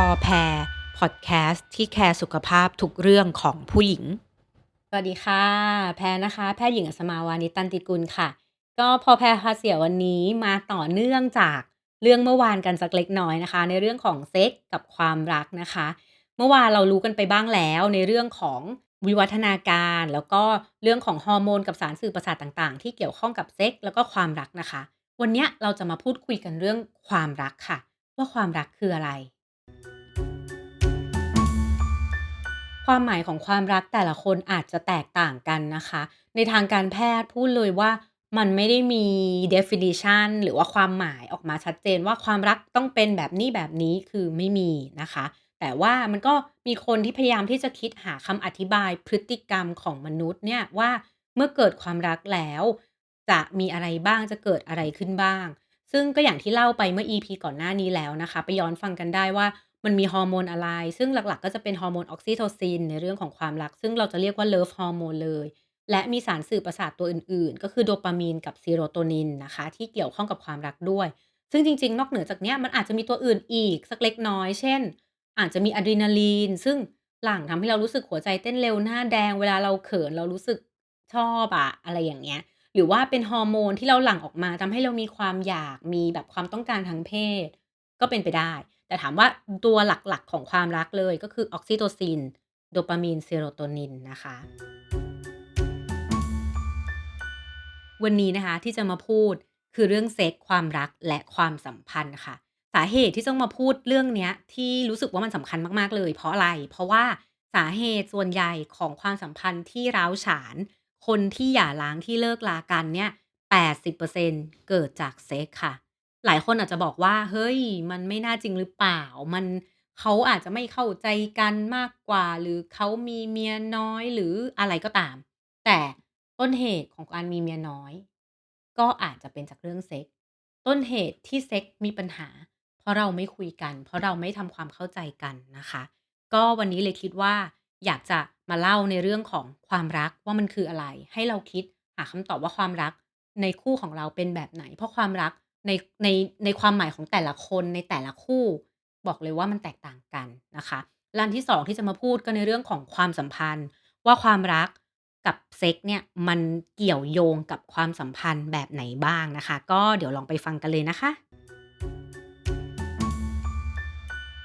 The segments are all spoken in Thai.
พอแพรพอดแคสต์ที่แคร์สุขภาพทุกเรื่องของผู้หญิง สวัสดีค่ะ แพรนะคะ แพทย์หญิงอัศมาวานิตันติกุลค่ะ ก็พอแพรพาเสียวันนี้มาต่อเนื่องจากเรื่องเมื่อวานกันสักเล็กน้อยนะคะ ในเรื่องของเซ็กกับความรักนะคะ เมื่อวานเรารู้กันไปบ้างแล้วในเรื่องของวิวัฒนาการ แล้วก็เรื่องของฮอร์โมนกับสารสื่อประสาทต่างๆ ที่เกี่ยวข้องกับเซ็กแล้วก็ความรักนะคะ วันนี้เราจะมาพูดคุยกันเรื่องความรักค่ะ ว่าความรักคืออะไร ความหมายของความรักแต่ละคนอาจจะแตกต่างกันนะคะ ในทางการแพทย์พูดเลยว่ามันไม่ได้มี definition หรือว่าความหมายออกมาชัดเจนว่าความรักต้องเป็นแบบนี้แบบนี้คือไม่มีนะคะ แต่ว่ามันก็มีคนที่พยายามที่จะคิดหาคำอธิบายพฤติกรรมของมนุษย์เนี่ยว่าเมื่อเกิดความรักแล้ว จะมีอะไรบ้างจะเกิดอะไรขึ้นบ้าง ซึ่งก็อย่างที่เล่าไปเมื่อ EP ก่อนหน้านี้แล้วนะคะ ไปย้อนฟังกันได้ว่า มันมีฮอร์โมนอะไร ซึ่งหลักๆ ก็จะเป็นฮอร์โมนออกซิโทซิน ในเรื่องของความรัก ซึ่งเราจะเรียกว่าเลิฟฮอร์โมนเลย และมีสารสื่อประสาทตัวอื่นๆ ก็คือโดปามีนกับซีโรโทนินนะคะ ที่เกี่ยวข้องกับความรักด้วย ซึ่งจริง ๆ นอกเหนือจากนี้มันอาจจะมีตัวอื่นอีกสักเล็กน้อย เช่น อาจจะมีอะดรีนาลีน ซึ่งหลั่งทำให้เรารู้สึกหัวใจเต้นเร็วหน้าแดงเวลาเราเขินเรารู้สึกชอบอะอะไรอย่างเงี้ย หรือว่าเป็นฮอร์โมนที่เราหลั่งออกมาทำให้เรามีความอยากมีแบบความต้องการทางเพศ ก็เป็นไปได้แต่ถามว่าตัวหลักๆของความรักเลยก็คือออกซิโทซิน โดปามีนเซโรโทนินนะคะ วันนี้นะคะที่จะมาพูดคือเรื่องเซ็กความรักและความสัมพันธ์ค่ะ สาเหตุที่ต้องมาพูดเรื่องนี้ที่รู้สึกว่ามันสำคัญมากๆเลย เพราะอะไร เพราะว่าสาเหตุส่วนใหญ่ของความสัมพันธ์ที่ร้าวฉาน คนที่หย่าร้างที่เลิกลากันเนี่ย80%เกิดจากเซ็กค่ะ หลายคนอาจจะบอกว่า เฮ้ย มันไม่น่าจริงหรือเปล่า มัน เขาอาจจะไม่เข้าใจกันมากกว่า หรือเขามีเมียน้อย หรืออะไรก็ตาม แต่ต้นเหตุของการมีเมียน้อย ก็อาจจะเป็นจากเรื่องเซ็กส์ ต้นเหตุที่เซ็กส์มีปัญหา เพราะเราไม่คุยกัน เพราะเราไม่ทำความเข้าใจกันนะคะ ก็วันนี้เลยคิดว่า อยากจะมาเล่าในเรื่องของความรักว่ามันคืออะไร ให้เราคิดหาคำตอบว่าความรักในคู่ของเราเป็นแบบไหน เพราะความรัก ในในในความหมายของแต่ละคนในแต่ละคู่ บอกเลยว่ามันแตกต่างกันนะคะและอันที่2ที่จะมาพูดก็ในเรื่องของความสัมพันธ์ ว่าความรักกับเซ็กส์เนี่ยมันเกี่ยวโยงกับความสัมพันธ์แบบไหนบ้างนะคะ ก็เดี๋ยวลองไปฟังกันเลยนะคะ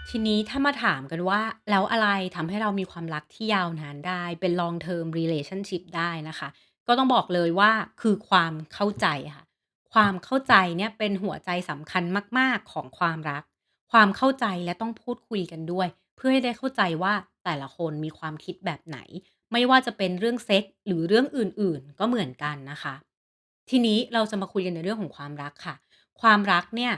ทีนี้ถ้ามาถามกันว่า แล้วอะไรทำให้เรามีความรักที่ยาวนานได้ เป็น long term relationship ได้นะคะ ก็ต้องบอกเลยว่าคือความเข้าใจค่ะ ความเข้าใจเนี่ยเป็นหัวใจสำคัญมาก ๆ ของความรัก ความเข้าใจและต้องพูดคุยกันด้วย เพื่อให้ได้เข้าใจว่าแต่ละคนมีความคิดแบบไหน ไม่ว่าจะเป็นเรื่องเซ็กส์หรือเรื่องอื่น ๆ ก็เหมือนกันนะคะ ทีนี้เราจะมาคุยกันในเรื่องของความรักค่ะ ความรักเนี่ย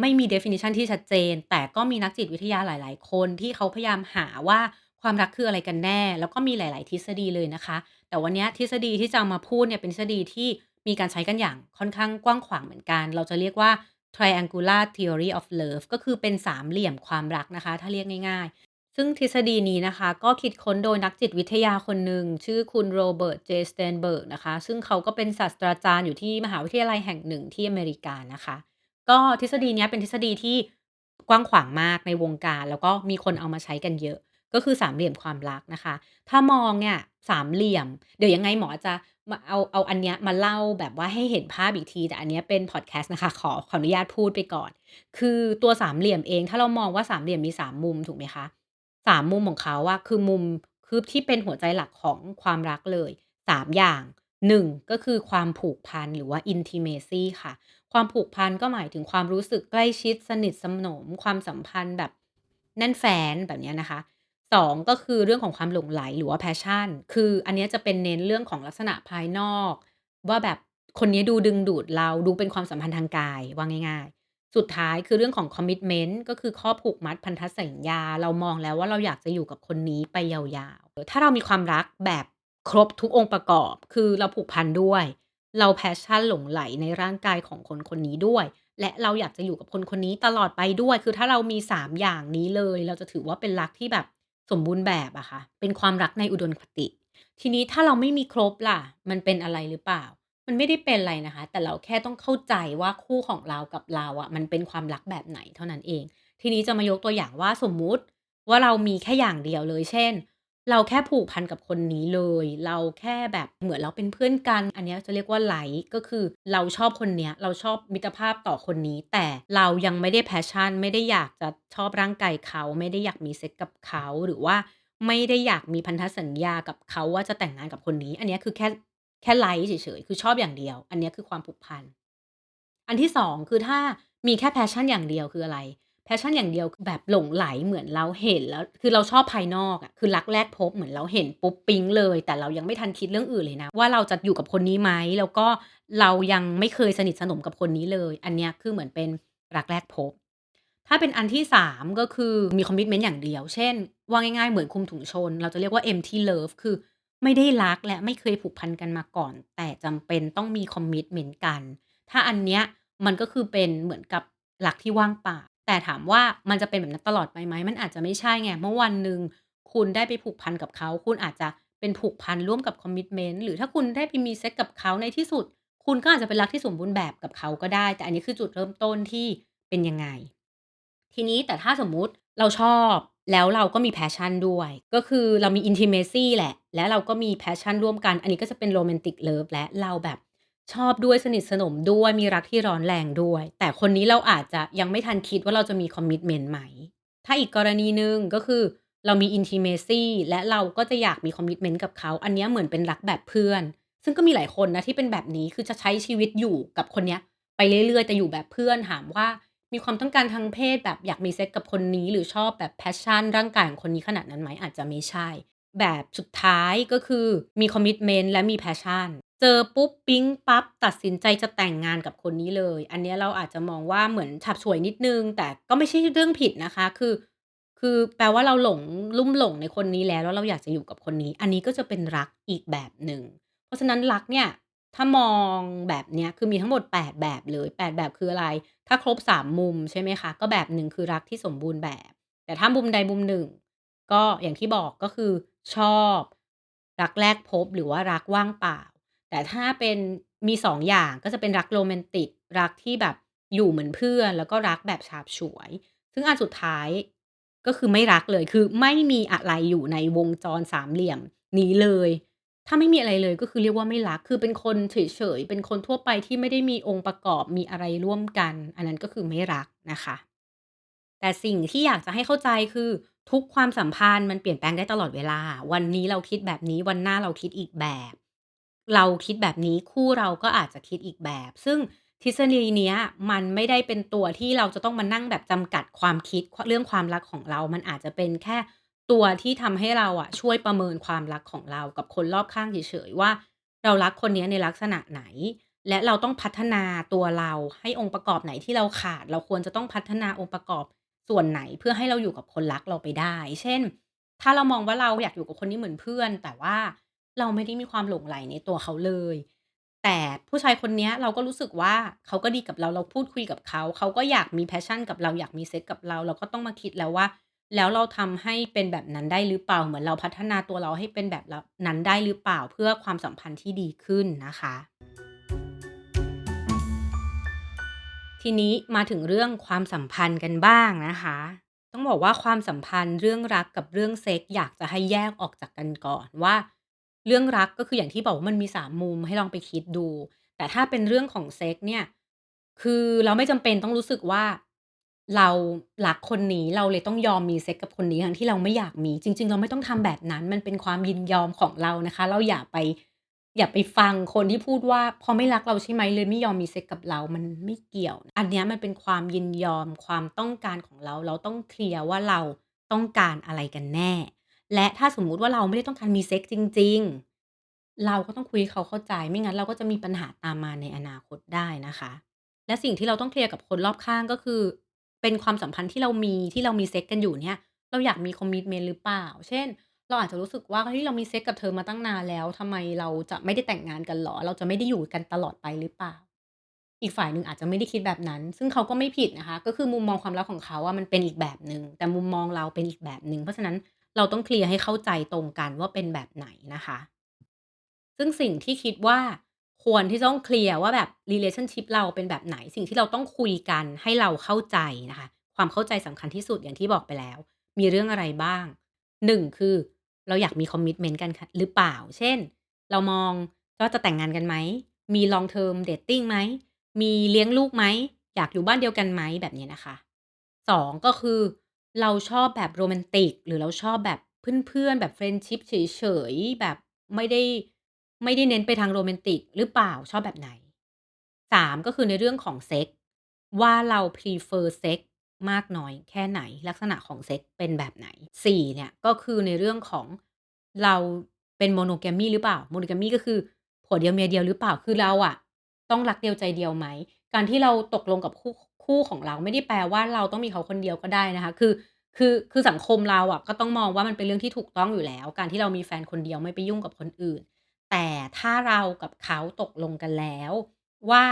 ไม่มี definition ที่ชัดเจน แต่ก็มีนักจิตวิทยาหลาย ๆ คนที่เขาพยายามหาว่าความรักคืออะไรกันแน่ แล้วก็มีหลาย ๆ ทฤษฎีเลยนะคะ แต่วันเนี้ยทฤษฎีที่จะเอามาพูดเนี่ยเป็นทฤษฎีที่ มีการใช้กันอย่างค่อนข้างกว้างขวางเหมือนกัน เราจะเรียกว่า triangular theory of love ก็คือเป็นสามเหลี่ยมความรักนะคะ ถ้าเรียกง่าย ๆ ซึ่งทฤษฎีนี้นะคะ ก็คิดค้นโดยนักจิตวิทยาคนหนึ่ง ชื่อคุณโรเบิร์ต เจ สเตนเบิร์กนะคะ ซึ่งเขาก็เป็นศาสตราจารย์อยู่ที่มหาวิทยาลัยแห่งหนึ่งที่อเมริกานะคะ ก็ทฤษฎีนี้เป็นทฤษฎีที่กว้างขวางมากในวงการ แล้วก็มีคนเอามาใช้กันเยอะ ก็คือสามเหลี่ยมความรักนะคะ ถ้ามองเนี่ยสามเหลี่ยม เดี๋ยวยังไงหมอจะมาเอาเอาอันเนี้ยมาเล่าแบบว่าให้เห็นภาพอีกที แต่อันเนี้ยเป็นพอดแคสต์นะคะ ขอขออนุญาตพูดไปก่อน คือตัวสามเหลี่ยมเอง ถ้าเรามองว่าสามเหลี่ยมมีสามมุมถูกไหมคะสามมุมของเขาอะคือมุมคือที่เป็นหัวใจหลักของความรักเลยสามอย่างหนึ่งก็คือความผูกพันหรือว่า intimacy ค่ะ ความผูกพันก็หมายถึงความรู้สึกใกล้ชิดสนิทสนม ความสัมพันธ์แบบแน่นแฟนแบบเนี้ยนะคะ 2 ก็คือเรื่องของความหลงใหลหรือว่า passion คืออันเนี้ยจะเป็นเน้นเรื่องของลักษณะภายนอก ว่าแบบคนนี้ดูดึงดูดเราดูเป็นความสัมพันธ์ทางกายว่าง่าย ๆ สุดท้ายคือเรื่องของ commitment ก็คือข้อผูกมัดพันธสัญญา เรามองแล้วว่าเราอยากจะอยู่กับคนนี้ไปยาวๆ ถ้าเรามีความรักแบบครบทุกองค์ประกอบ คือเราผูกพันด้วย เรา passion หลงใหลในร่างกายของคนคนนี้ด้วย และเราอยากจะอยู่กับคนคนนี้ตลอดไปด้วย คือถ้าเรามี 3 อย่างนี้เลย เราจะถือว่าเป็นรักที่แบบ สมบูรณ์แบบอะค่ะ เป็นความรักในอุดมคติ ทีนี้ถ้าเราไม่มีครบล่ะ มันเป็นอะไรหรือเปล่า มันไม่ได้เป็นอะไรนะคะ แต่เราแค่ต้องเข้าใจว่าคู่ของเรากับเราอะมันเป็นความรักแบบไหนเท่านั้นเอง ทีนี้จะมายกตัวอย่างว่าสมมุติว่าเรามีแค่อย่างเดียวเลย เช่น เราแค่ผูกพันกับคนนี้เลย เราแค่แบบเหมือนเราเป็นเพื่อนกัน อันเนี้ยจะเรียกว่า like ก็คือเราชอบคนเนี้ย เราชอบมิตรภาพต่อคนนี้ แต่เรายังไม่ได้ passion ไม่ได้อยากจะชอบร่างกายเขา ไม่ได้อยากมีเซ็กส์กับเขาหรือว่าไม่ได้อยากมีพันธสัญญากับเขาว่าจะแต่งงานกับคนนี้ อันเนี้ยคือแค่แค่ like เฉยๆคือชอบอย่างเดียว อันเนี้ยคือความผูกพัน อันที่2คือถ้ามีแค่ passion อย่างเดียวคืออะไร passion อย่างเดียวคือแบบหลงใหลเหมือนเราเห็นแล้ว คือเราชอบภายนอกอะคือรักแรกพบเหมือนเราเห็นปุ๊บปิ๊งเลย แต่เรายังไม่ทันคิดเรื่องอื่นเลยนะ ว่าเราจะอยู่กับคนนี้ไหมแล้วก็เรายังไม่เคยสนิทสนมกับคนนี้เลย อันเนี้ยคือเหมือนเป็นรักแรกพบ ถ้าเป็นอันที่ 3 ก็คือมีคอมมิตเมนต์อย่างเดียว เช่น ว่าง่ายๆเหมือนคลุมถุงชน เราจะเรียกว่า empty love คือไม่ได้รักและไม่เคยผูกพันกันมาก่อน แต่จำเป็นต้องมีคอมมิตเมนต์กัน ถ้าอันเนี้ยมันก็คือเป็นเหมือนกับรักที่ว่างเปล่า แต่ถามว่ามันจะเป็นแบบนั้นตลอดไปไหม มันอาจจะไม่ใช่ไง เมื่อวันหนึ่งคุณได้ไปผูกพันกับเขา คุณอาจจะเป็นผูกพันร่วมกับคอมมิตเมนต์ หรือถ้าคุณได้ไปมีเซ็กกับเขาในที่สุด คุณก็อาจจะเป็นรักที่สมบูรณ์แบบกับเขาก็ได้ แต่อันนี้คือจุดเริ่มต้นที่เป็นยังไง ทีนี้แต่ถ้าสมมุติเราชอบแล้วเราก็มี passion ด้วย ก็คือเรามี intimacy แหละ แล้วเราก็มี passion ร่วมกัน อันนี้ก็จะเป็น romantic love แล้วเราแบบ ชอบด้วย สนิทสนมด้วย มีรักที่ร้อนแรงด้วย แต่คนนี้เราอาจจะยังไม่ทันคิดว่า เราจะมีคอมมิตเมนต์ไหม ถ้าอีกกรณีหนึ่ง ก็คือเรามี intimacy และเราก็จะอยากมีคอมมิตเมนต์กับเขา อันเนี้ยเหมือนเป็นรักแบบเพื่อน ซึ่งก็มีหลายคนนะที่เป็นแบบนี้ คือจะใช้ชีวิตอยู่กับคนเนี้ยไปเรื่อย ๆ แต่อยู่แบบเพื่อน ถามว่ามีความต้องการทางเพศแบบอยากมีเซ็กส์กับคนนี้ หรือชอบแบบ passion ร่างกายของคนนี้ขนาดนั้นไหม อาจจะไม่ใช่ แบบสุดท้าย ก็คือมีคอมมิตเมนต์และมี passion เจอปุ๊บปิ๊งปั๊บตัดสินใจจะแต่งงานกับคนนี้เลย อันเนี้ยเราอาจจะมองว่าเหมือนฉาบฉวยนิดหนึ่ง แต่ก็ไม่ใช่เรื่องผิดนะคะ คือ คือแปลว่าเราหลง ลุ่มหลงในคนนี้แล้ว แล้วเราอยากจะอยู่กับคนนี้ อันนี้ก็จะเป็นรักอีกแบบหนึ่ง เพราะฉะนั้นรักเนี่ย ถ้ามองแบบเนี้ย คือมีทั้งหมด 8 แบบเลย 8 แบบคืออะไร ถ้าครบ 3 มุมใช่ไหมคะ ก็แบบหนึ่งคือรักที่สมบูรณ์แบบ แต่ถ้ามุมใดมุมหนึ่ง ก็อย่างที่บอกก็คือชอบ รักแรกพบหรือว่ารักว่างเปล่า แต่ถ้าเป็นมี2อย่างก็จะเป็นรักโรแมนติก รักที่แบบอยู่เหมือนเพื่อน แล้วก็รักแบบฉาบฉวย ซึ่งอันสุดท้ายก็คือไม่รักเลยคือไม่มีอะไรอยู่ในวงจรสามเหลี่ยมนี้เลย ถ้าไม่มีอะไรเลยก็คือเรียกว่าไม่รักคือเป็นคนเฉยๆเป็นคนทั่วไปที่ไม่ได้มีองค์ประกอบมีอะไรร่วมกัน อันนั้นก็คือไม่รักนะคะ แต่สิ่งที่อยากจะให้เข้าใจคือทุกความสัมพันธ์มันเปลี่ยนแปลงได้ตลอดเวลา วันนี้เราคิดแบบนี้วันหน้าเราคิดอีกแบบ เราคิดแบบนี้ คู่เราก็อาจจะคิดอีกแบบ ซึ่งทฤษฎีเนี้ยมันไม่ได้เป็นตัวที่เราจะต้องมานั่งแบบจำกัดความคิด เรื่องความรักของเรา มันอาจจะเป็นแค่ตัวที่ทำให้เราอะ ช่วยประเมินความรักของเรากับคนรอบข้างเฉย ๆ ว่า เรารักคนเนี้ยในลักษณะไหน และเราต้องพัฒนาตัวเรา ให้องค์ประกอบไหนที่เราขาด เราควรจะต้องพัฒนาองค์ประกอบส่วนไหน เพื่อให้เราอยู่กับคนรักเราไปได้ เช่น ถ้าเรามองว่าเราอยากอยู่กับคนนี้เหมือนเพื่อน แต่ว่า เราไม่ได้มีความหลงใหลในตัวเขาเลย แต่ผู้ชายคนเนี้ยเราก็รู้สึกว่า เขาก็ดีกับเรา เราพูดคุยกับเขา เขาก็อยากมี passion กับเรา อยากมีเซ็กส์กับเรา เราก็ต้องมาคิดแล้วว่า แล้วเราทำให้เป็นแบบนั้นได้หรือเปล่า เหมือนเราพัฒนาตัวเราให้เป็นแบบเรานั้นได้หรือเปล่า เพื่อความสัมพันธ์ที่ดีขึ้นนะคะ ทีนี้มาถึงเรื่องความสัมพันธ์กันบ้างนะคะ ต้องบอกว่าความสัมพันธ์เรื่องรักกับเรื่องเซ็กส์อยากจะให้แยกออกจากกันก่อนว่า เรื่องรักก็คืออย่างที่บอกว่ามันมี 3 มุมให้ลองไปคิดดู แต่ถ้าเป็นเรื่องของเซ็กส์เนี่ย คือเราไม่จำเป็นต้องรู้สึกว่า เรารักคนนี้ เราเลยต้องยอมมีเซ็กส์กับคนนี้ทั้งที่เราไม่อยากมี จริง ๆ เราไม่ต้องทำแบบนั้น มันเป็นความยินยอมของเรานะคะ เราอย่าไป อย่าไปฟังคนที่พูดว่า"พราะไม่รักเราใช่ไหมเลยไม่ยอมมีเซ็กส์กับเรา"มันไม่เกี่ยว อันเนี้ยมันเป็นความยินยอม ความต้องการของเรา เราต้องเคลียร์ว่าเราต้องการอะไรกันแน่ และถ้าสมมุติว่าเราไม่ได้ต้องการมีเซ็กส์จริง ๆ เราก็ต้องคุยให้เขาเข้าใจ ไม่งั้นเราก็จะมีปัญหาตามมาในอนาคตได้นะคะ และสิ่งที่เราต้องเคลียร์กับคนรอบข้างก็คือ เป็นความสัมพันธ์ที่เรามี ที่เรามีเซ็กส์กันอยู่เนี่ย เราอยากมีคอมมิตเมนต์หรือเปล่า เช่น เราอาจจะรู้สึกว่า"เฮ้ย เรามีเซ็กส์กับเธอมาตั้งนานแล้ว ทำไมเราจะไม่ได้แต่งงานกันเหรอ เราจะไม่ได้อยู่กันตลอดไปหรือเปล่า?"อีกฝ่ายหนึ่งอาจจะไม่ได้คิดแบบนั้น ซึ่งเขาก็ไม่ผิดนะคะ ก็คือมุมมองความรักของเขาอะมันเป็นอีกแบบหนึ่ง แต่มุมมองเราเป็นอีกแบบหนึ่ง เพราะฉะนั้น เราต้องเคลียร์ให้เข้าใจตรงกันว่าเป็นแบบไหนนะคะ ซึ่งสิ่งที่คิดว่าควรที่จะต้องเคลียร์ว่าแบบ relationship เราเป็นแบบไหน สิ่งที่เราต้องคุยกันให้เราเข้าใจนะคะ ความเข้าใจสำคัญที่สุดอย่างที่บอกไปแล้ว มีเรื่องอะไรบ้าง1คือเราอยากมี commitment กันหรือเปล่า เช่น เรามองว่าจะแต่งงานกันไหม มี long term dating ไหม มีเลี้ยงลูกไหม อยากอยู่บ้านเดียวกันไหมแบบนี้นะคะ2ก็คือ เราชอบแบบโรแมนติก หรือเราชอบแบบเพื่อน ๆ แบบ friendship เฉย ๆ แบบไม่ได้ ไม่ได้เน้นไปทางโรแมนติกหรือเปล่า ชอบแบบไหน 3 ก็คือในเรื่องของเซ็กส์ ว่าเรา prefer เซ็กส์มากน้อยแค่ไหน ลักษณะของเซ็กส์เป็นแบบไหน 4 เนี่ย ก็คือในเรื่องของเราเป็น monogamy หรือเปล่า monogamy ก็คือผัวเดียวเมียเดียวหรือเปล่า คือเราอะต้องรักเดียวใจเดียวไหม การที่เราตกลงกับคู่ คู่ของเราไม่ได้แปลว่าเราต้องมีเขาคนเดียวก็ได้นะคะ คือคือคือสังคมเราอะก็ต้องมองว่ามันเป็นเรื่องที่ถูกต้องอยู่แล้ว การที่เรามีแฟนคนเดียวไม่ไปยุ่งกับคนอื่น แต่ถ้าเรากับเขาตกลงกันแล้ว ว่า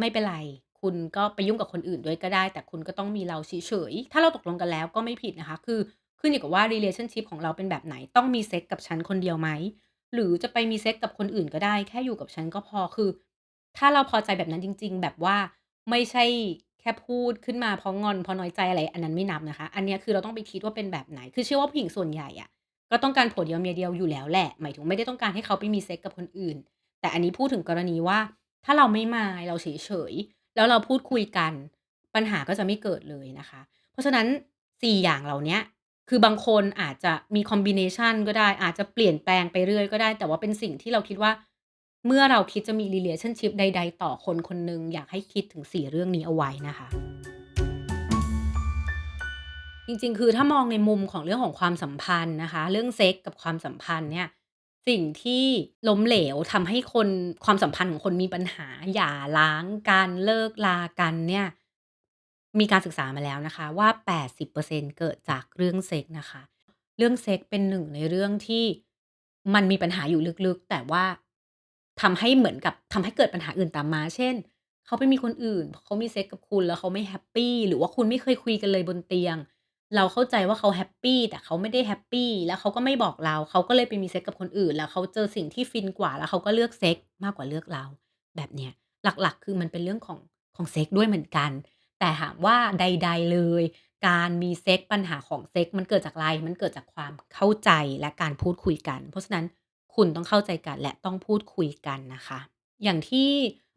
ไม่เป็นไร คุณก็ไปยุ่งกับคนอื่นด้วยก็ได้ แต่คุณก็ต้องมีเราเฉยๆถ้าเราตกลงกันแล้วก็ไม่ผิดนะคะ คือขึ้นอยู่กับว่า relationship ของเราเป็นแบบไหนต้องมีเซ็กกับฉันคนเดียวไหมหรือจะไปมีเซ็กกับคนอื่นก็ได้ แค่อยู่กับฉันก็พอคือ ถ้าเราพอใจแบบนั้นจริง ๆ แบบว่า ไม่ใช่แค่พูดขึ้นมาเพราะงอนเพราะน้อยใจอะไร อันนั้นไม่นับนะคะ อันเนี้ยคือเราต้องไปคิดว่าเป็นแบบไหน คือเชื่อว่าผู้หญิงส่วนใหญ่อะก็ต้องการผัวเดียวเมียเดียวอยู่แล้วแหละ หมายถึงไม่ได้ต้องการให้เขาไปมีเซ็กส์กับคนอื่น แต่อันนี้พูดถึงกรณีว่า ถ้าเราไม่ mind เราเฉยๆแล้วเราพูดคุยกัน ปัญหาก็จะไม่เกิดเลยนะคะ เพราะฉะนั้น4อย่างเหล่านี้คือบางคนอาจจะมีคอมบิเนชันก็ได้อาจจะเปลี่ยนแปลงไปเรื่อยก็ได้ แต่ว่าเป็นสิ่งที่เราคิดว่า เมื่อเราคิดจะมี relationship ใด ๆ ต่อคนคนหนึ่งอยากให้คิดถึง 4 เรื่องนี้เอาไว้นะคะ จริงๆ คือถ้ามองในมุมของเรื่องของความสัมพันธ์นะคะ เรื่องเซ็กกับความสัมพันธ์เนี่ยสิ่งที่ล้มเหลวทำให้คนความสัมพันธ์ของคนมีปัญหาหย่าร้างกันเลิกรากันเนี่ยมีการศึกษามาแล้วนะคะว่า 80%เกิดจากเรื่องเซ็กนะคะ เรื่องเซ็กเป็นหนึ่งในเรื่องที่มันมีปัญหาอยู่ลึกๆ แต่ว่า ทำให้เหมือนกับทำให้เกิดปัญหาอื่นตามมา เช่น เขาไปมีคนอื่นเขามีเซ็กกับคุณแล้วเขาไม่แฮปปี้หรือว่าคุณไม่เคยคุยกันเลยบนเตียง เราเข้าใจว่าเขาแฮปปี้แต่เขาไม่ได้แฮปปี้แล้วเขาก็ไม่บอกเรา เขาก็เลยไปมีเซ็กกับคนอื่น แล้วเขาเจอสิ่งที่ฟินกว่าแล้วเขาก็เลือกเซ็กมากกว่าเลือกเรา แบบเนี้ยหลักๆ คือมันเป็นเรื่องของของเซ็กด้วยเหมือนกัน แต่ถามว่าใด ๆเลย การมีเซ็กปัญหาของเซ็กมันเกิดจากอะไรมันเกิดจากความเข้าใจและการพูดคุยกัน เพราะฉะนั้น คุณต้องเข้าใจกันและต้องพูดคุยกันนะคะ อย่างที่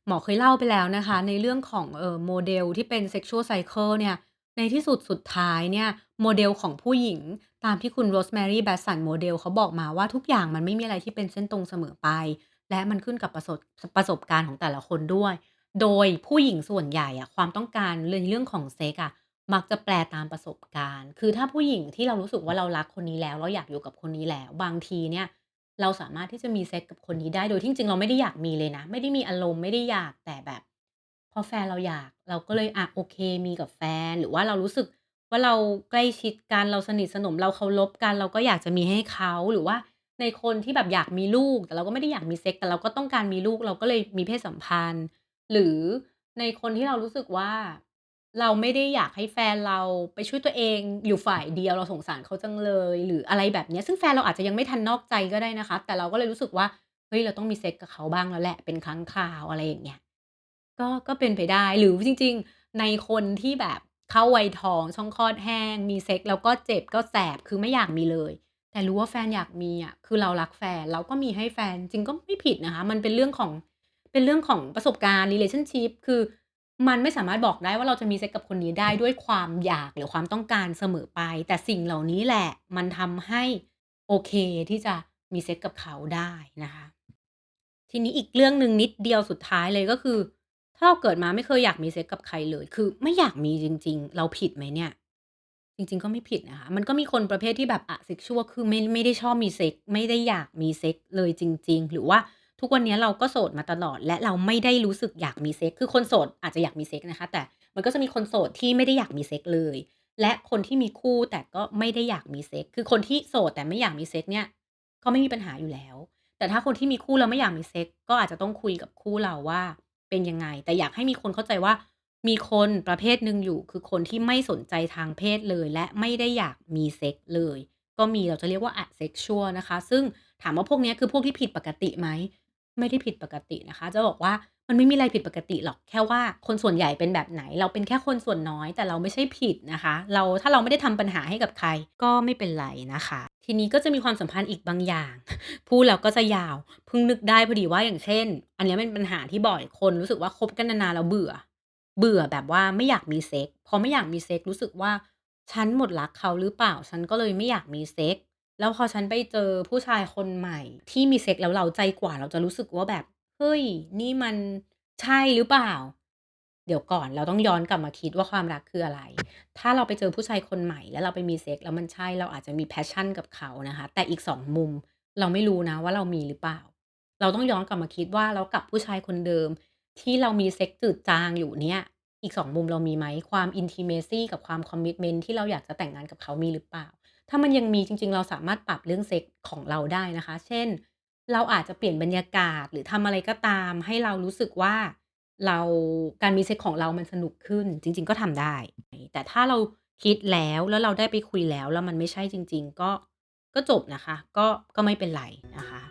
หมอเคยเล่าไปแล้วนะคะ ในเรื่องของเอ่อโมเดลที่เป็น sexual cycle เนี่ยในที่สุดสุดท้ายเนี่ยโมเดลของผู้หญิง ตามที่คุณ Rosemary Basson Model เขาบอกมาว่าทุกอย่างมันไม่มีอะไรที่เป็นเส้นตรงเสมอไป และมันขึ้นกับประสบประสบการณ์ของแต่ละคนด้วย โดยผู้หญิงส่วนใหญ่อะความต้องการในเรื่องของเซ็กอะมักจะแปลตามประสบการณ์ คือถ้าผู้หญิงที่เรารู้สึกว่าเรารักคนนี้แล้ว เราอยากอยู่กับคนนี้แล้ว บางทีเนี่ย เราสามารถที่จะมีเซ็กกับคนนี้ได้ โดยที่จริง ๆ เราไม่ได้อยากมีเลยนะ ไม่ได้มีอารมณ์ไม่ได้อยากแต่แบบ พอแฟนเราอยาก เราก็เลยอะโอเค มีกับแฟน หรือว่าเรารู้สึกว่าเราใกล้ชิดกัน เราสนิทสนม เราเคารพกัน เราก็อยากจะมีให้เขา หรือว่าในคนที่แบบอยากมีลูก แต่เราก็ไม่ได้อยากมีเซ็ก แต่เราก็ต้องการมีลูก เราก็เลยมีเพศสัมพันธ์ หรือในคนที่เรารู้สึกว่า เราไม่ได้อยากให้แฟนเราไปช่วยตัวเองอยู่ฝ่ายเดียวเราสงสารเขาจังเลย หรืออะไรแบบเนี้ยซึ่งแฟนเราอาจจะยังไม่ทันนอกใจก็ได้นะคะ แต่เราก็เลยรู้สึกว่าเฮ้ยเราต้องมีเซ็กกับเขาบ้างแล้วแหละเป็นครั้งคราวอะไรอย่างเงี้ยก็ก็เป็นไปได้หรือจริง ๆ ในคนที่แบบเข้าวัยทองช่องคลอดแห้ง มีเซ็กแล้วก็เจ็บก็แสบคือไม่อยากมีเลย แต่รู้ว่าแฟนอยากมีอะคือเรารักแฟนเราก็มีให้แฟนจริงก็ไม่ผิดนะคะ มันเป็นเรื่องของเป็นเรื่องของประสบการณ์ relationship คือ มันไม่สามารถบอกได้ว่าเราจะมีเซ็กส์กับคนนี้ได้ด้วยความอยากหรือความต้องการเสมอไป แต่สิ่งเหล่านี้แหละมันทำให้โอเคที่จะมีเซ็กส์กับเขาได้นะคะ ทีนี้อีกเรื่องหนึ่งนิดเดียวสุดท้ายเลยก็คือ ถ้าเราเกิดมาไม่เคยอยากมีเซ็กส์กับใครเลย คือไม่อยากมีจริง ๆ เราผิดไหมเนี่ย?จริง ๆ ก็ไม่ผิดนะคะ มันก็มีคนประเภทที่แบบ asexual คือไม่ไม่ได้ชอบมีเซ็กส์ไม่ได้อยากมีเซ็กส์เลยจริง ๆ หรือว่า ทุกวันนี้เราก็โสดมาตลอด และเราไม่ได้รู้สึกอยากมีเซ็กส์คือคนโสดอาจจะอยากมีเซ็กส์นะคะ แต่มันก็จะมีคนโสดที่ไม่ได้อยากมีเซ็กส์เลย และคนที่มีคู่แต่ก็ไม่ได้อยากมีเซ็กส์คือคนที่โสดแต่ไม่อยากมีเซ็กส์เนี่ยก็ไม่มีปัญหาอยู่แล้ว แต่ถ้าคนที่มีคู่แล้วไม่อยากมีเซ็กส์ก็อาจจะต้องคุยกับคู่เราว่าเป็นยังไง แต่อยากให้มีคนเข้าใจว่ามีคนประเภทหนึ่งอยู่ คือคนที่ไม่สนใจทางเพศเลย และไม่ได้อยากมีเซ็กส์เลย ก็มีเราจะเรียกว่า asexual นะคะ ซึ่งถามว่าพวกนี้คือพวกที่ผิดปกติไหม? ไม่ได้ผิดปกตินะคะ จะบอกว่ามันไม่มีอะไรผิดปกติหรอก แค่ว่าคนส่วนใหญ่เป็นแบบไหน เราเป็นแค่คนส่วนน้อย แต่เราไม่ใช่ผิดนะคะ เราถ้าเราไม่ได้ทำปัญหาให้กับใครก็ไม่เป็นไรนะคะ ทีนี้ก็จะมีความสัมพันธ์อีกบางอย่าง พูดแล้วก็จะยาวเพิ่งนึกได้พอดีว่าอย่างเช่น อันเนี้ยเป็นปัญหาที่บ่อยคนรู้สึกว่าคบกันนานๆแล้วเบื่อ เบื่อแบบว่าไม่อยากมีเซ็กส์พอไม่อยากมีเซ็กส์รู้สึกว่าฉันหมดรักเขาหรือเปล่า ฉันก็เลยไม่อยากมีเซ็ก แล้วพอฉันไปเจอผู้ชายคนใหม่ ที่มีเซ็กแล้วเราใจกว่าเราจะรู้สึกว่าแบบ เฮ้ย นี่มันใช่หรือเปล่า เดี๋ยวก่อนเราต้องย้อนกลับมาคิดว่าความรักคืออะไร ถ้าเราไปเจอผู้ชายคนใหม่ แล้วเราไปมีเซ็กแล้วมันใช่เราอาจจะมี passion กับเขานะคะ แต่อีก2มุมเราไม่รู้นะว่าเรามีหรือเปล่า เราต้องย้อนกลับมาคิดว่าแล้วกับผู้ชายคนเดิม ที่เรามีเซ็กจืดจางอยู่เนี่ย อีก2มุมเรามีไหมความ intimacy กับความ commitment ที่เราอยากจะแต่งงานกับเขามีหรือเปล่า ถ้ามันยังมีจริง ๆ เราสามารถปรับเรื่องเซ็กของเราได้นะคะ เช่น เราอาจจะเปลี่ยนบรรยากาศหรือทำอะไรก็ตาม ให้เรารู้สึกว่าเราการมีเซ็กของเรามันสนุกขึ้น จริง ๆ ก็ทำได้ แต่ถ้าเราคิดแล้วแล้วเราได้ไปคุยแล้ว แล้วมันไม่ใช่จริง ๆ ก็ก็จบนะคะ ก็ก็ไม่เป็นไรนะคะ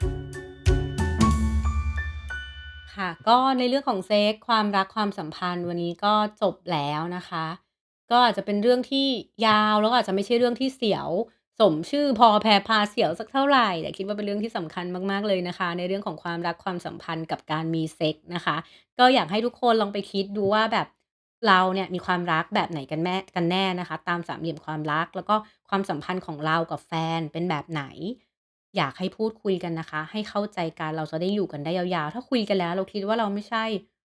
ค่ะ ก็ในเรื่องของเซ็กความรักความสัมพันธ์วันนี้ก็จบแล้วนะคะ ก็อาจจะเป็นเรื่องที่ยาวแล้วก็อาจจะไม่ใช่เรื่องที่เสียว สมชื่อพอแพรพาเสียวสักเท่าไรแต่คิดว่าเป็นเรื่องที่สำคัญมากๆเลยนะคะ ในเรื่องของความรักความสัมพันธ์กับการมีเซ็กส์นะคะ ก็อยากให้ทุกคนลองไปคิดดูว่าแบบเราเนี่ยมีความรักแบบไหนกันแม่กันแน่นะคะ ตามสามเหลี่ยมความรัก แล้วก็ความสัมพันธ์ของเรากับแฟนเป็นแบบไหน อยากให้พูดคุยกันนะคะ ให้เข้าใจกันเราจะได้อยู่กันได้ยาวๆ ถ้าคุยกันแล้ว เราคิดว่าเราไม่ใช่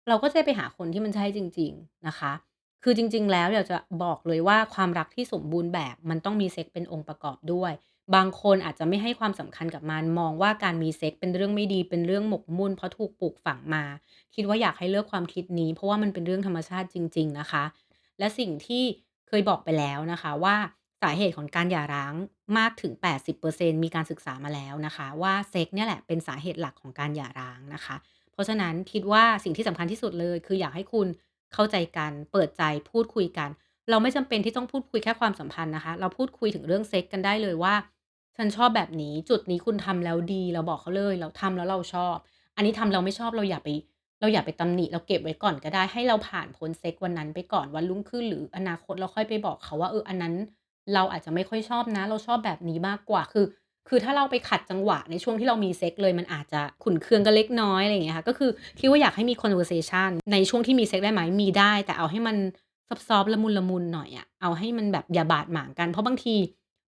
เราก็จะไปหาคนที่มันใช่จริง ๆนะคะ คือจริง ๆ แล้วอยากจะบอกเลยว่าความรักที่สมบูรณ์แบบมันต้องมีเซ็กเป็นองค์ประกอบด้วย บางคนอาจจะไม่ให้ความสำคัญกับมัน มองว่าการมีเซ็กเป็นเรื่องไม่ดีเป็นเรื่องหมกมุ่น เพราะถูกปลูกฝังมา คิดว่าอยากให้เลิกความคิดนี้ เพราะว่ามันเป็นเรื่องธรรมชาติจริง ๆ นะคะ และสิ่งที่เคยบอกไปแล้วนะคะว่าสาเหตุของการหย่าร้างมากถึง 80%มีการศึกษามาแล้วนะคะ ว่าเซ็กเนี่ยแหละเป็นสาเหตุหลักของการหย่าร้างนะคะ เพราะฉะนั้นคิดว่าสิ่งที่สำคัญที่สุดเลย คืออยากให้คุณ เข้าใจกัน เปิดใจพูดคุยกัน เราไม่จำเป็นที่ต้องพูดคุยแค่ความสัมพันธ์นะคะ เราพูดคุยถึงเรื่องเซ็กส์กันได้เลยว่า ฉันชอบแบบนี้จุดนี้คุณทำแล้วดี เราบอกเขาเลย เราทำแล้วเราชอบ อันนี้ทำแล้วไม่ชอบเราอย่าไป เราอย่าไปตำหนิเราเก็บไว้ก่อนก็ได้ ให้เราผ่านพ้นเซ็กส์วันนั้นไปก่อนวันรุ่งขึ้นหรืออนาคตเราค่อยไปบอกเขาว่าเอออันนั้น เราอาจจะไม่ค่อยชอบนะ เราชอบแบบนี้มากกว่าคือ คือถ้าเราไปขัดจังหวะในช่วงที่เรามีเซ็กเลยมันอาจจะขุนเคืองกันเล็กน้อยอะไรอย่างเงี้ยค่ะก็คือคิดว่าอยากให้มี conversation ในช่วงที่มีเซ็กได้ไหมมีได้ แต่เอาให้มันซับซ้อฟต์ๆละมุนหน่อยอะเอาให้มันแบบอย่าบาดหมางกัน เพราะบางที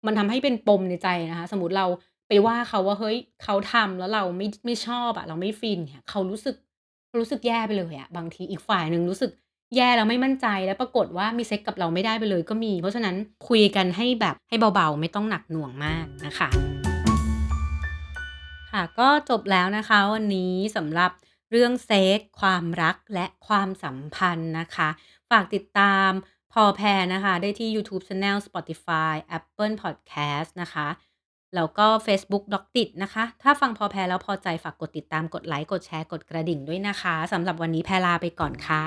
มันทำให้เป็นปมในใจนะคะ สมมติเราไปว่าเขาว่าเฮ้ยเขาทำแล้วเราไม่ไม่ชอบอะเราไม่ฟินเงี้ยเขารู้สึกรู้สึกแย่ไปเลยอะบางทีอีกฝ่ายหนึ่งรู้สึก แย่แล้วไม่มั่นใจแล้วปรากฏว่ามีเซ็กกับเราไม่ได้ไปเลยก็มี เพราะฉะนั้นคุยกันให้แบบให้เบาๆ ไม่ต้องหนักหน่วงมากนะคะ ค่ะก็จบแล้วนะคะวันนี้สำหรับเรื่องเซ็กความรักและความสัมพันธ์นะคะ ฝากติดตามพอแพรนะคะ ได้ที่ยูทูบ Channel Spotify Apple Podcast นะคะแล้วก็เฟซบุ๊ก Doctit นะคะ ถ้าฟังพอแพแล้วพอใจฝากกดติดตามกดไลก์กดแชร์ กดกระดิ่งด้วยนะคะ สำหรับวันนี้แพลาไปก่อนค่ะ